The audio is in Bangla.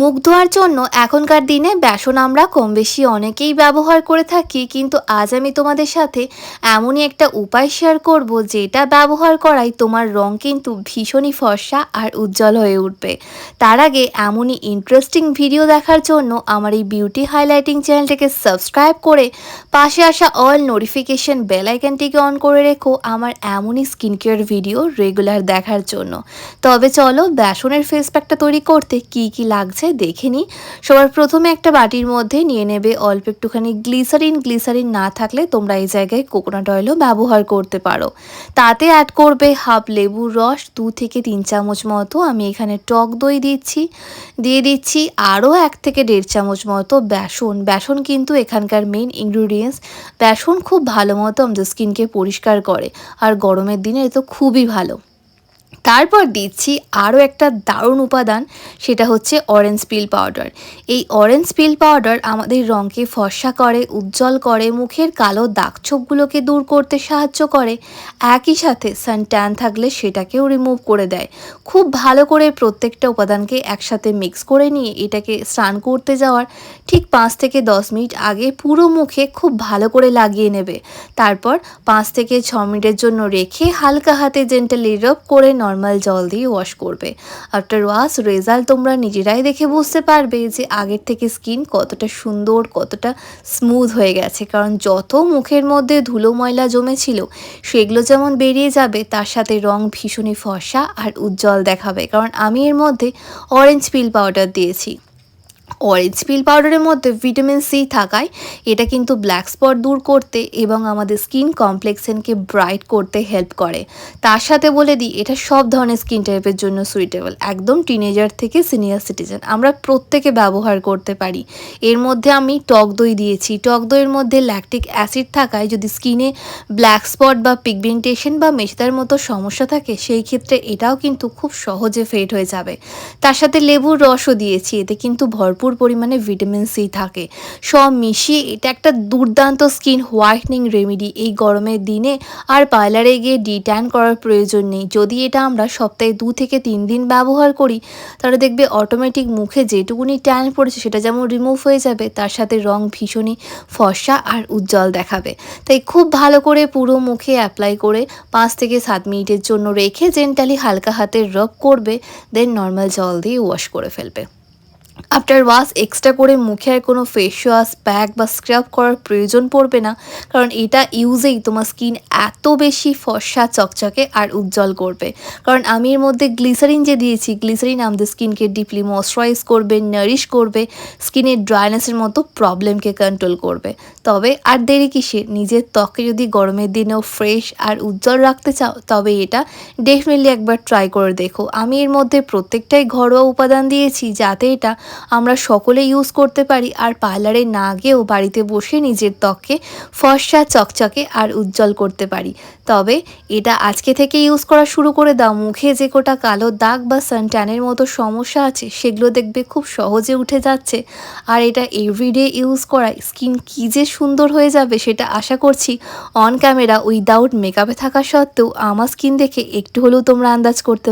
মুখ ধোয়ার জন্য এখনকার দিনে বেসন আমরা কম বেশি অনেকেই ব্যবহার করে থাকি, কিন্তু আজ আমি তোমাদের সাথে এমনই একটা উপায় শেয়ার করব যেটা ব্যবহার করাই তোমার রং কিন্তু ভীষণই ফর্সা আর উজ্জ্বল হয়ে উঠবে। তার আগে এমনই ইন্টারেস্টিং ভিডিও দেখার জন্য আমার এই বিউটি হাইলাইটিং চ্যানেলটাকে সাবস্ক্রাইব করে পাশে আসা অল নোটিফিকেশন বেল আইকনটিকে অন করে রেখো আমার এমনই স্কিন কেয়ার ভিডিও রেগুলার দেখার জন্য। তবে চলো বেসনের ফেস প্যাকটা তৈরি করতে কি কি লাগছে দেখে নিই সবার প্রথমে একটা বাটির মধ্যে নিয়ে নেবে অল্প একটুখানি গ্লিসারিন। গ্লিসারিন না থাকলে তোমরা এই জায়গায় কোকোনাট অয়েলও ব্যবহার করতে পারো। তাতে অ্যাড করবে হাফ লেবুর রস, দু থেকে তিন চামচ মতো আমি এখানে টক দই দিচ্ছি। দিয়ে দিচ্ছি আরও এক থেকে দেড় চামচ মতো বেসন। বেসন কিন্তু এখানকার মেন ইনগ্রিডিয়েন্টস বেসন খুব ভালো মতো আমাদের স্কিনকে পরিষ্কার করে। আর গরমের দিনে এ তো খুবই ভালো। তারপর দিচ্ছি আরও একটা দারুণ উপাদান, সেটা হচ্ছে অরেঞ্জ পিল পাউডার এই অরেঞ্জ পিল পাউডার আমাদের রঙকে ফর্সা করে, উজ্জ্বল করে, মুখের কালো দাগছোপগুলোকে দূর করতে সাহায্য করে। একই সাথে সান ট্যান থাকলে সেটাকেও রিমুভ করে দেয়। খুব ভালো করে প্রত্যেকটা উপাদানকে একসাথে মিক্স করে নিয়ে এটাকে স্নান করতে যাওয়ার ঠিক পাঁচ থেকে দশ মিনিট আগে পুরো মুখে খুব ভালো করে লাগিয়ে নেবে। তারপর পাঁচ থেকে ছ মিনিটের জন্য রেখে হালকা হাতে জেন্টালি রব করে নর্মাল জল দিয়ে ওয়াশ করবে। আফটার ওয়াশ রেজাল্ট তোমরা নিজেরাই দেখে বুঝতে পারবে যে আগের থেকে স্কিন কতটা সুন্দর, কতটা স্মুথ হয়ে গেছে। কারণ যত মুখের মধ্যে ধুলো ময়লা জমেছিল, সেগুলো যেমন বেরিয়ে যাবে, তার সাথে রং ভীষণই ফর্সা আর উজ্জ্বল দেখাবে। কারণ আমি এর মধ্যে অরেঞ্জ পিল পাউডার দিয়েছি। অরেঞ্জ পিল পাউডারের মধ্যে ভিটামিন সি থাকায় এটা কিন্তু ব্ল্যাক স্পট দূর করতে এবং আমাদের স্কিন কমপ্লেক্সেনকে ব্রাইট করতে হেল্প করে। তার সাথে বলে দিই, এটা সব ধরনের স্কিন টাইপের জন্য সুইটেবল একদম টিনেজার থেকে সিনিয়র সিটিজেন আমরা প্রত্যেকে ব্যবহার করতে পারি। এর মধ্যে আমি টক দই দিয়েছি। টক দইয়ের মধ্যে ল্যাকটিক অ্যাসিড থাকায় যদি স্কিনে ব্ল্যাক স্পট বা পিগমেন্টেশন বা মেশদার মতো সমস্যা থাকে, সেই ক্ষেত্রে এটাও কিন্তু খুব সহজে ফেড হয়ে যাবে। তার সাথে লেবুর রসও দিয়েছি। এতে কিন্তু ভরপুর পরিমাণে ভিটামিন সি থাকে। সব মিশিয়ে এটা একটা দুর্দান্ত স্কিন হোয়াইটনিং রেমেডি এই গরমের দিনে। আর পার্লারে গিয়ে ডিট্যান করার প্রয়োজন নেই। যদি এটা আমরা সপ্তাহে দু থেকে তিন দিন ব্যবহার করি, তাহলে দেখবে অটোমেটিক মুখে যেটুকুনি ট্যান পড়েছে, সেটা যেমন রিমুভ হয়ে যাবে, তার সাথে রং ভীষণই ফর্সা আর উজ্জ্বল দেখাবে। তাই খুব ভালো করে পুরো মুখে অ্যাপ্লাই করে পাঁচ থেকে সাত মিনিটের জন্য রেখে জেন্টালি হালকা হাতে রব করবে দেন নর্মাল জল দিয়ে ওয়াশ করে ফেলবে। আফটার ওয়াশ এক্সট্রা করে মুখে আর কোনো ফেস ওয়াশ প্যাক বা স্ক্রাব করার প্রয়োজন পড়বে না। কারণ এটা ইউজেই তোমার স্কিন এত বেশি ফর্সা, চকচকে আর উজ্জ্বল করবে। কারণ আমি এর মধ্যে গ্লিসারিন যে দিয়েছি গ্লিসারিন আমাদের স্কিনকে ডিপলি ময়শ্চারাইজ করবে নারিশ করবে স্কিনের ড্রাইনেসের মতো প্রবলেমকে কন্ট্রোল করবে। তবে আর দেরি কিসের? নিজের ত্বকে যদি গরমের দিনেও ফ্রেশ আর উজ্জ্বল রাখতে চাও, তবে এটা ডেফিনেটলি একবার ট্রাই করে দেখো। আমি এর মধ্যে প্রত্যেকটাই ঘরোয়া উপাদান দিয়েছি, যাতে এটা আমরা সকলে ইউজ করতে পারি। আর পার্লারে না গিয়েও বাড়িতে বসে নিজের ত্বককে ফর্সা, চকচকে আর উজ্জ্বল করতে পারি। তবে এটা আজকে থেকে ইউজ করা শুরু করে দাও। মুখে যে কোটা কালো দাগ বা সানট্যানের মতো সমস্যা আছে, সেগুলো দেখবে খুব সহজে উঠে যাচ্ছে। আর এটা এভরিডে ইউজ করায় স্কিন কী যে সুন্দর হয়ে যাবে সেটা আশা করছি অন ক্যামেরা উইদাউট মেকআপে থাকা সত্ত্বেও আমার স্কিন দেখে একটু হলেও তোমরা আন্দাজ করতে